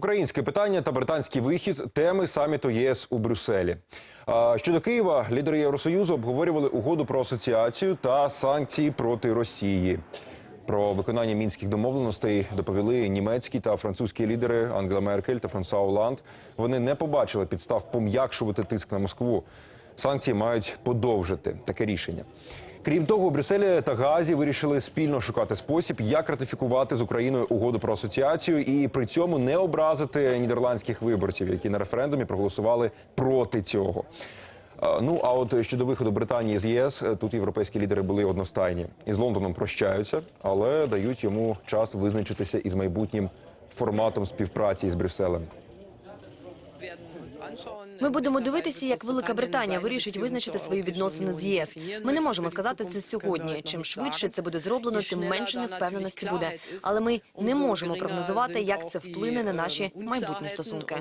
Українське питання та британський вихід теми саміту ЄС у Брюсселі. Щодо Києва, лідери Євросоюзу обговорювали угоду про асоціацію та санкції проти Росії. Про виконання мінських домовленостей доповіли німецькі та французькі лідери Ангела Меркель та Франсуа Оланд. Вони не побачили підстав пом'якшувати тиск на Москву. Санкції мають подовжити таке рішення. Крім того, у Брюсселі та Гаазі вирішили спільно шукати спосіб, як ратифікувати з Україною угоду про асоціацію і при цьому не образити нідерландських виборців, які на референдумі проголосували проти цього. Ну а от щодо виходу Британії з ЄС, е, тут європейські лідери були одностайні. Із Лондоном прощаються, але дають йому час визначитися із майбутнім форматом співпраці з Брюсселем. Ми будемо дивитися, як Велика Британія вирішить визначити свої відносини з ЄС. Ми не можемо сказати це сьогодні. Чим швидше це буде зроблено, тим менше невпевненості буде. Але ми не можемо прогнозувати, як це вплине на наші майбутні стосунки.